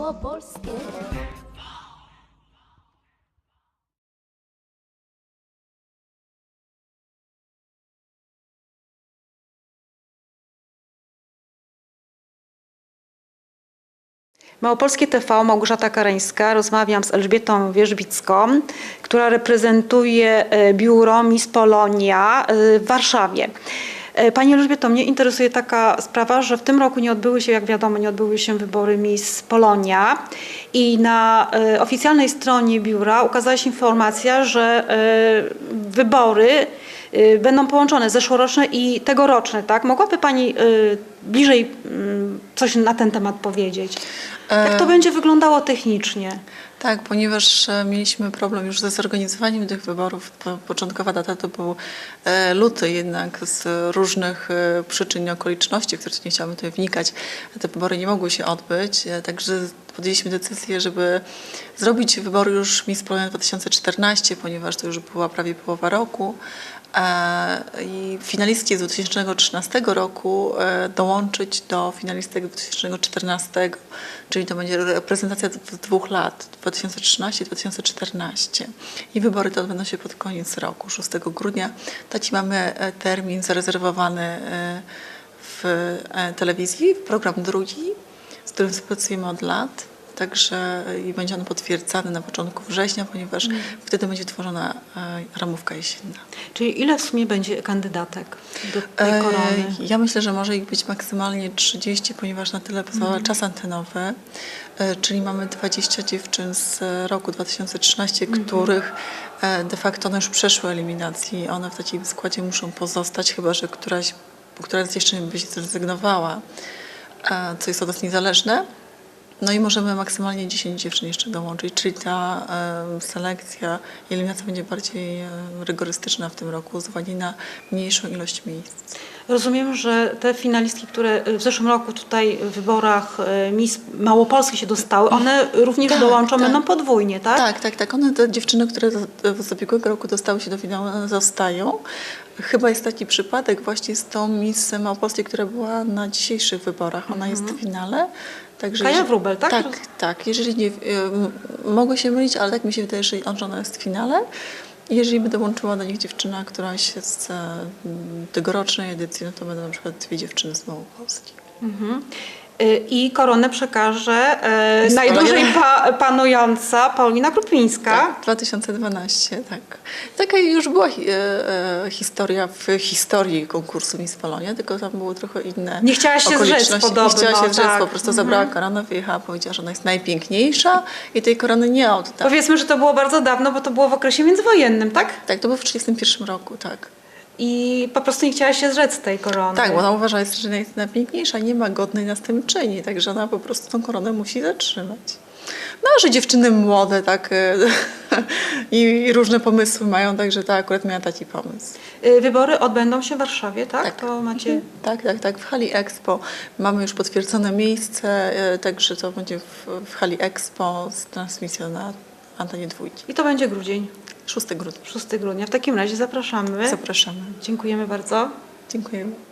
małopolskie. Małopolskie TV, Małgorzata Kareńska. Rozmawiam z Elżbietą Wierzbicką, która reprezentuje e, biuro Miss Polonia e, w Warszawie. E, Pani Elżbieto, mnie interesuje taka sprawa, że w tym roku nie odbyły się, jak wiadomo, nie odbyły się wybory Miss Polonia i na e, oficjalnej stronie biura ukazała się informacja, że e, wybory będą połączone zeszłoroczne i tegoroczne, tak? Mogłaby Pani bliżej mm, coś na ten temat powiedzieć? Jak to będzie wyglądało technicznie? Tak, ponieważ e, mieliśmy problem już ze zorganizowaniem tych wyborów. Po- Początkowa data to był e, luty, jednak z różnych e, przyczyn i okoliczności, w które nie chciałabym tutaj wnikać, te wybory nie mogły się odbyć. Także podjęliśmy decyzję, żeby zrobić wybory już Miss Polonia 2014, ponieważ to już była prawie połowa roku. I finalistki z 2013 roku dołączyć do finalistek 2014, czyli to będzie reprezentacja dwóch lat, 2013-2014. I wybory te odbędą się pod koniec roku, 6 grudnia. Taki mamy e, termin zarezerwowany e, w e, telewizji, program drugi, z którym współpracujemy od lat. Także i będzie on potwierdzany na początku września, ponieważ wtedy będzie tworzona ramówka jesienna. Czyli ile w sumie będzie kandydatek do tej korony? Ja myślę, że może ich być maksymalnie 30, ponieważ na tyle pozwala Mhm. czas antenowy. E, Czyli mamy 20 dziewczyn z roku 2013, Mhm. których e, de facto one już przeszły eliminacji. One w takim składzie muszą pozostać, chyba że któraś, któraś z dziewczyn by się zrezygnowała, e, co jest od nas niezależne. No i możemy maksymalnie 10 dziewczyn jeszcze dołączyć, czyli ta selekcja eliminacja będzie bardziej rygorystyczna w tym roku, z uwagi na mniejszą ilość miejsc. Rozumiem, że te finalistki, które w zeszłym roku tutaj w wyborach e, Miss Małopolski się dostały, one również Tak, dołączą, tak. będą podwójnie, tak? Tak, tak, tak. One, te dziewczyny, które z- ubiegłego roku dostały się do finału, one zostają. Chyba jest taki przypadek właśnie z tą Miss Małopolskiej, która była na dzisiejszych wyborach. Ona jest w finale. Także Kaja Wróbel, tak? Tak, tak. Jeżeli nie, m- mogę się mylić, ale tak mi się wydaje, że ona jest w finale. Jeżeli by dołączyła do nich dziewczyna, któraś z e, tegorocznej edycji, no to będą na przykład dwie dziewczyny z Małopolski. Mhm. E, I koronę przekaże e, najdłużej pa, panująca Paulina Krupińska. Tak, 2012, tak. Taka już była hi- e, e, historia w historii konkursu Miss Polonia, tylko tam było trochę inne Nie chciała się zrzec podobno, Nie chciała się zrzec, tak. po prostu zabrała koronę, wyjechała, powiedziała, że ona jest najpiękniejsza i tej korony nie odda. Powiedzmy, że to było bardzo dawno, bo to było w okresie międzywojennym, tak? Tak, to było w 1931 roku, tak. I po prostu nie chciała się zrzec tej korony. Tak, bo ona uważa, że jest najpiękniejsza, nie ma godnej następczyni, także ona po prostu tą koronę musi zatrzymać. No, że dziewczyny młode, tak, e, i, różne pomysły mają, także ta akurat miała taki pomysł. E, Wybory odbędą się w Warszawie, tak? Tak. To macie... Tak, tak, tak. W hali Expo mamy już potwierdzone miejsce, e, także to będzie w, w hali Expo z transmisją na antenie dwójki. I to będzie grudzień, 6 grudnia. 6 grudnia. W takim razie zapraszamy. Zapraszamy. Dziękujemy bardzo. Dziękujemy.